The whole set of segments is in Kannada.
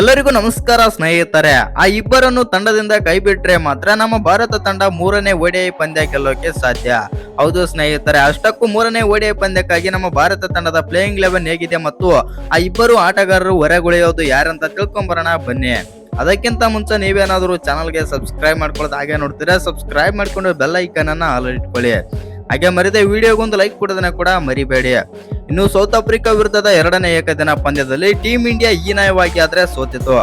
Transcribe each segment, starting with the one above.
ಎಲ್ಲರಿಗೂ ನಮಸ್ಕಾರ ಸ್ನೇಹಿತರೆ. ಆ ಇಬ್ಬರನ್ನು ತಂಡದಿಂದ ಕೈಬಿಟ್ರೆ ಮಾತ್ರ ನಮ್ಮ ಭಾರತ ತಂಡ ಮೂರನೇ ಓಡಿಐ ಪಂದ್ಯ ಗೆಲ್ಲೋಕೆ ಸಾಧ್ಯ. ಹೌದು ಸ್ನೇಹಿತರೆ, ಅಷ್ಟಕ್ಕೂ ಮೂರನೇ ಓಡಿಐ ಪಂದ್ಯಕ್ಕಾಗಿ ನಮ್ಮ ಭಾರತ ತಂಡದ ಪ್ಲೇಯಿಂಗ್ ಲೆವೆನ್ ಹೇಗಿದೆ ಮತ್ತು ಆ ಇಬ್ಬರು ಆಟಗಾರರು ಹೊರಗುಳಿಯೋದು ಯಾರಂತ ತಿಳ್ಕೊಂಬರೋಣ ಬನ್ನಿ. ಅದಕ್ಕಿಂತ ಮುಂಚೆ ನೀವೇನಾದರೂ ಚಾನಲ್ಗೆ ಸಬ್ಸ್ಕ್ರೈಬ್ ಮಾಡ್ಕೊಳ್ಳೋದು ಹಾಗೆ ನೋಡ್ತೀರಾ, ಸಬ್ಸ್ಕ್ರೈಬ್ ಮಾಡ್ಕೊಂಡು ಬೆಲ್ ಐಕನ್ ಅನ್ನ ಆಲ್ ಇಟ್ಕೊಳ್ಳಿ. ಹಾಗೆ ಮರಿದೆ ವಿಡಿಯೋಗೊಂದು ಲೈಕ್ ಕೊಡೋದನ್ನ ಕೂಡ ಮರಿಬೇಡಿ. ಇನ್ನು ಸೌತ್ ಆಫ್ರಿಕಾ ವಿರುದ್ಧದ ಎರಡನೇ ಏಕದಿನ ಪಂದ್ಯದಲ್ಲಿ ಟೀಂ ಇಂಡಿಯಾ ಹೀನಾಯವಾಗಿ ಆದರೆ ಸೋತಿತು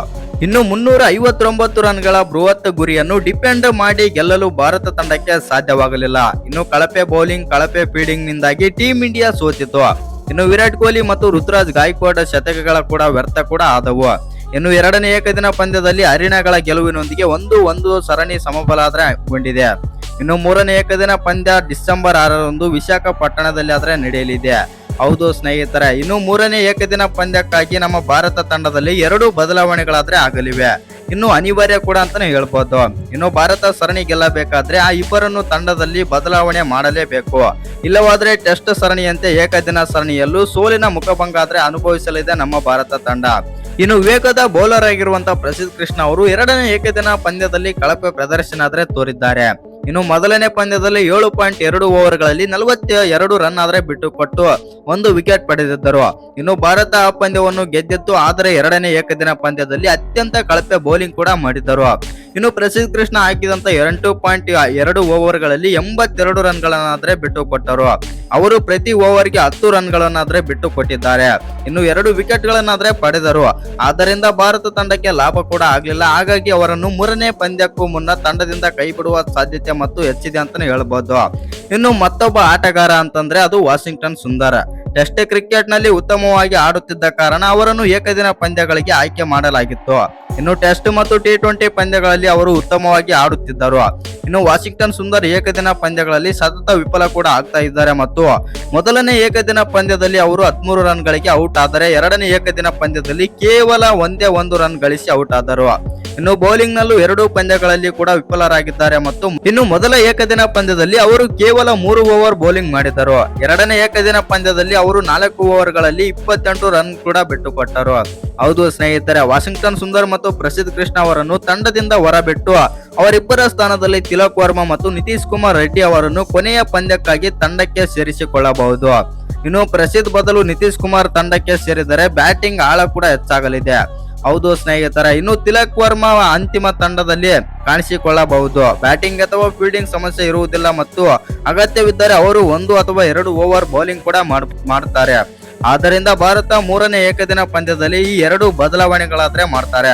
ಇನ್ನು ಮುನ್ನೂರ ಐವತ್ತೊಂಬತ್ತು ರನ್ಗಳ ಬೃಹತ್ ಗುರಿಯನ್ನು ಡಿಪೆಂಡ್ ಮಾಡಿ ಗೆಲ್ಲಲು ಭಾರತ ತಂಡಕ್ಕೆ ಸಾಧ್ಯವಾಗಲಿಲ್ಲ. ಇನ್ನು ಕಳಪೆ ಬೌಲಿಂಗ್, ಕಳಪೆ ಫೀಲ್ಡಿಂಗ್ ನಿಂದಾಗಿ ಟೀಂ ಇಂಡಿಯಾ ಸೋತಿತು ಇನ್ನು ವಿರಾಟ್ ಕೊಹ್ಲಿ ಮತ್ತು ಋತುರಾಜ್ ಗಾಯಕ್ವಾಡ್ ಶತಕಗಳ ಕೂಡ ವ್ಯರ್ಥ ಕೂಡ ಆದವು. ಇನ್ನು ಎರಡನೇ ಏಕದಿನ ಪಂದ್ಯದಲ್ಲಿ ಹರಿಣಗಳ ಗೆಲುವಿನೊಂದಿಗೆ ಒಂದು ಒಂದು ಸರಣಿ ಸಮಬಲ ಆದರೆ ಗೊಂಡಿದೆ ಇನ್ನು ಮೂರನೇ ಏಕದಿನ ಪಂದ್ಯ ಡಿಸೆಂಬರ್ ಆರರಂದು ವಿಶಾಖಪಟ್ಟಣದಲ್ಲಿ ಆದರೆ ನಡೆಯಲಿದೆ. ಹೌದು ಸ್ನೇಹಿತರೆ, ಇನ್ನು ಮೂರನೇ ಏಕದಿನ ಪಂದ್ಯಕ್ಕಾಗಿ ನಮ್ಮ ಭಾರತ ತಂಡದಲ್ಲಿ ಎರಡು ಬದಲಾವಣೆಗಳಾದ್ರೆ ಆಗಲಿವೆ. ಇನ್ನು ಅನಿವಾರ್ಯ ಕೂಡ ಅಂತಾನೆ ಹೇಳ್ಬೋದು. ಇನ್ನು ಭಾರತ ಸರಣಿ ಗೆಲ್ಲಬೇಕಾದ್ರೆ ಆ ಇಬ್ಬರನ್ನು ತಂಡದಲ್ಲಿ ಬದಲಾವಣೆ ಮಾಡಲೇಬೇಕು. ಇಲ್ಲವಾದ್ರೆ ಟೆಸ್ಟ್ ಸರಣಿಯಂತೆ ಏಕದಿನ ಸರಣಿಯಲ್ಲೂ ಸೋಲಿನ ಮುಖಭಂಗ ಆದ್ರೆ ಅನುಭವಿಸಲಿದೆ ನಮ್ಮ ಭಾರತ ತಂಡ. ಇನ್ನು ವೇಗದ ಬೌಲರ್ ಆಗಿರುವಂತಹ ಪ್ರಸಿದ್ಧ ಕೃಷ್ಣ ಅವರು ಎರಡನೇ ಏಕದಿನ ಪಂದ್ಯದಲ್ಲಿ ಕಳಪೆ ಪ್ರದರ್ಶನ ಆದ್ರೆ ತೋರಿದ್ದಾರೆ. ಇನ್ನು ಮೊದಲನೇ ಪಂದ್ಯದಲ್ಲಿ ಏಳು ಪಾಯಿಂಟ್ ಎರಡು ಓವರ್ಗಳಲ್ಲಿ ನಲವತ್ತ ಎರಡು ರನ್ ಆದರೆ ಬಿಟ್ಟು ಕೊಟ್ಟು ಒಂದು ವಿಕೆಟ್ ಪಡೆದಿದ್ದರು. ಇನ್ನು ಭಾರತ ಆ ಪಂದ್ಯವನ್ನು ಗೆದ್ದಿತ್ತು, ಆದರೆ ಎರಡನೇ ಏಕದಿನ ಪಂದ್ಯದಲ್ಲಿ ಅತ್ಯಂತ ಕಳಪೆ ಬೌಲಿಂಗ್ ಕೂಡ ಮಾಡಿದ್ದರು. ಇನ್ನು ಪ್ರಸಿದ್ಧ ಕೃಷ್ಣ ಹಾಕಿದಂತ ಎರಡು ಪಾಯಿಂಟ್ ಎರಡು ಓವರ್ಗಳಲ್ಲಿ ಎಂಬತ್ತೆರಡು ರನ್ಗಳನ್ನಾದರೆ ಬಿಟ್ಟು ಕೊಟ್ಟರು ಅವರು ಪ್ರತಿ ಓವರ್ಗೆ ಹತ್ತು ರನ್ಗಳನ್ನಾದ್ರೆ ಬಿಟ್ಟು ಕೊಟ್ಟಿದ್ದಾರೆ. ಇನ್ನು ಎರಡು ವಿಕೆಟ್ ಗಳನ್ನಾದ್ರೆ ಪಡೆದರು. ಆದ್ದರಿಂದ ಭಾರತ ತಂಡಕ್ಕೆ ಲಾಭ ಕೂಡ ಆಗಲಿಲ್ಲ. ಹಾಗಾಗಿ ಅವರನ್ನು ಮೂರನೇ ಪಂದ್ಯಕ್ಕೂ ಮುನ್ನ ತಂಡದಿಂದ ಕೈ ಬಿಡುವ ಸಾಧ್ಯತೆ ಮತ್ತು ಹೆಚ್ಚಿದೆ ಅಂತಾನೆ ಹೇಳ್ಬೋದು. ಇನ್ನು ಮತ್ತೊಬ್ಬ ಆಟಗಾರ ಅಂತಂದ್ರೆ ಅದು ವಾಷಿಂಗ್ಟನ್ ಸುಂದರ. ಟೆಸ್ಟ್ ಕ್ರಿಕೆಟ್ನಲ್ಲಿ ಉತ್ತಮವಾಗಿ ಆಡುತ್ತಿದ್ದ ಕಾರಣ ಅವರನ್ನು ಏಕದಿನ ಪಂದ್ಯಗಳಿಗೆ ಆಯ್ಕೆ ಮಾಡಲಾಗಿತ್ತು. ಇನ್ನು ಟೆಸ್ಟ್ ಮತ್ತು ಟಿ ಟ್ವೆಂಟಿ ಪಂದ್ಯಗಳಲ್ಲಿ ಅವರು ಉತ್ತಮವಾಗಿ ಆಡುತ್ತಿದ್ದರು. ಇನ್ನು ವಾಷಿಂಗ್ಟನ್ ಸುಂದರ್ ಏಕದಿನ ಪಂದ್ಯಗಳಲ್ಲಿ ಸತತ ವಿಫಲ ಕೂಡ ಆಗ್ತಾ ಇದ್ದಾರೆ ಮತ್ತು ಮೊದಲನೇ ಏಕದಿನ ಪಂದ್ಯದಲ್ಲಿ ಅವರು ಹದಿಮೂರು ರನ್ಗಳಿಗೆ ಔಟ್ ಆದರೆ ಎರಡನೇ ಏಕದಿನ ಪಂದ್ಯದಲ್ಲಿ ಕೇವಲ ಒಂದೇ ಒಂದು ರನ್ ಗಳಿಸಿ ಔಟ್ ಆದರು. ಇನ್ನು ಬೌಲಿಂಗ್ ನಲ್ಲೂ ಎರಡು ಪಂದ್ಯಗಳಲ್ಲಿ ಕೂಡ ವಿಫಲರಾಗಿದ್ದಾರೆ ಮತ್ತು ಇನ್ನು ಮೊದಲ ಏಕದಿನ ಪಂದ್ಯದಲ್ಲಿ ಅವರು ಕೇವಲ ಮೂರು ಓವರ್ ಬೌಲಿಂಗ್ ಮಾಡಿದರು. ಎರಡನೇ ಏಕದಿನ ಪಂದ್ಯದಲ್ಲಿ ಅವರು ನಾಲ್ಕು ಓವರ್ಗಳಲ್ಲಿ ಇಪ್ಪತ್ತೆಂಟು ರನ್ ಕೂಡ ಬಿಟ್ಟುಕೊಟ್ಟರು. ಹೌದು ಸ್ನೇಹಿತರೆ, ವಾಷಿಂಗ್ಟನ್ ಸುಂದರ್ ಮತ್ತು ಪ್ರಸಿದ್ಧ ಕೃಷ್ಣ ಅವರನ್ನು ತಂಡದಿಂದ ಹೊರಬಿಟ್ಟು ಅವರಿಬ್ಬರ ಸ್ಥಾನದಲ್ಲಿ ತಿಲಕ್ ವರ್ಮಾ ಮತ್ತು ನಿತೀಶ್ ಕುಮಾರ್ ರೆಡ್ಡಿ ಅವರನ್ನು ಕೊನೆಯ ಪಂದ್ಯಕ್ಕಾಗಿ ತಂಡಕ್ಕೆ ಸೇರಿಸಿಕೊಳ್ಳಬಹುದು. ಇನ್ನು ಪ್ರಸಿದ್ಧ ಬದಲು ನಿತೀಶ್ ಕುಮಾರ್ ತಂಡಕ್ಕೆ ಸೇರಿದರೆ ಬ್ಯಾಟಿಂಗ್ ಆಳ ಕೂಡ ಹೆಚ್ಚಾಗಲಿದೆ. ಹೌದು ಸ್ನೇಹಿತರ, ಇನ್ನು ತಿಲಕ್ ವರ್ಮಾ ಅಂತಿಮ ತಂಡದಲ್ಲಿ ಕಾಣಿಸಿಕೊಳ್ಳಬಹುದು. ಬ್ಯಾಟಿಂಗ್ ಅಥವಾ ಫೀಲ್ಡಿಂಗ್ ಸಮಸ್ಯೆ ಇರುವುದಿಲ್ಲ ಮತ್ತು ಅಗತ್ಯವಿದ್ದರೆ ಅವರು ಒಂದು ಅಥವಾ ಎರಡು ಓವರ್ ಬೌಲಿಂಗ್ ಕೂಡ ಮಾಡ್ತಾರೆ. ಆದ್ದರಿಂದ ಭಾರತ ಮೂರನೇ ಏಕದಿನ ಪಂದ್ಯದಲ್ಲಿ ಈ ಎರಡು ಬದಲಾವಣೆಗಳಾದ್ರೆ ಮಾಡ್ತಾರೆ.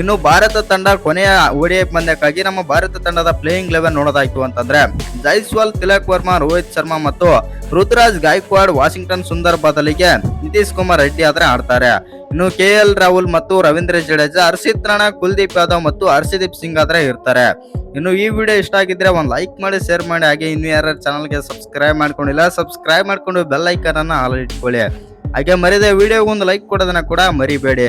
ಇನ್ನು ಭಾರತ ತಂಡ ಕೊನೆಯ ಓಡಿಐ ಪಂದ್ಯಕ್ಕಾಗಿ ನಮ್ಮ ಭಾರತ ತಂಡದ ಪ್ಲೇಯಿಂಗ್ ಲೆವೆನ್ ನೋಡೋದಾಯ್ತು ಅಂತಂದ್ರೆ ಜೈಸ್ವಾಲ್, ತಿಲಕ್ ವರ್ಮಾ, ರೋಹಿತ್ ಶರ್ಮಾ ಮತ್ತು ಋತುರಾಜ್ ಗಾಯಕ್ವಾಡ್, ವಾಷಿಂಗ್ಟನ್ ಸುಂದರ್ ಬದಲಿಗೆ ನಿತೀಶ್ ಕುಮಾರ್ ರೆಡ್ಡಿ ಆದ್ರೆ ಆಡ್ತಾರೆ. ಇನ್ನು ಕೆ ಎಲ್ ರಾಹುಲ್ ಮತ್ತು ರವೀಂದ್ರ ಜಡೇಜಾ, ಹರ್ಷಿತ್ ರಾಣಾ, ಕುಲ್ದೀಪ್ ಯಾದವ್ ಮತ್ತು ಹರ್ಷದೀಪ್ ಸಿಂಗ್ ಆದ್ರೆ ಇರ್ತಾರೆ. ಇನ್ನು ಈ ವಿಡಿಯೋ ಇಷ್ಟ ಆಗಿದ್ರೆ ಒಂದು ಲೈಕ್ ಮಾಡಿ ಶೇರ್ ಮಾಡಿ, ಹಾಗೆ ಇನ್ನು ಯಾರು ಚಾನಲ್ಗೆ ಸಬ್ಸ್ಕ್ರೈಬ್ ಮಾಡ್ಕೊಂಡಿಲ್ಲ ಸಬ್ಸ್ಕ್ರೈಬ್ ಮಾಡ್ಕೊಂಡು ಬೆಲ್ ಐಕನ್ ಅನ್ನ ಆಲ್ ಇಟ್ಕೊಳ್ಳಿ. ಹಾಗೆ ಮರಿದೆ ವಿಡಿಯೋಗೊಂದು ಲೈಕ್ ಕೊಡೋದನ್ನ ಕೂಡ ಮರಿಬೇಡಿ.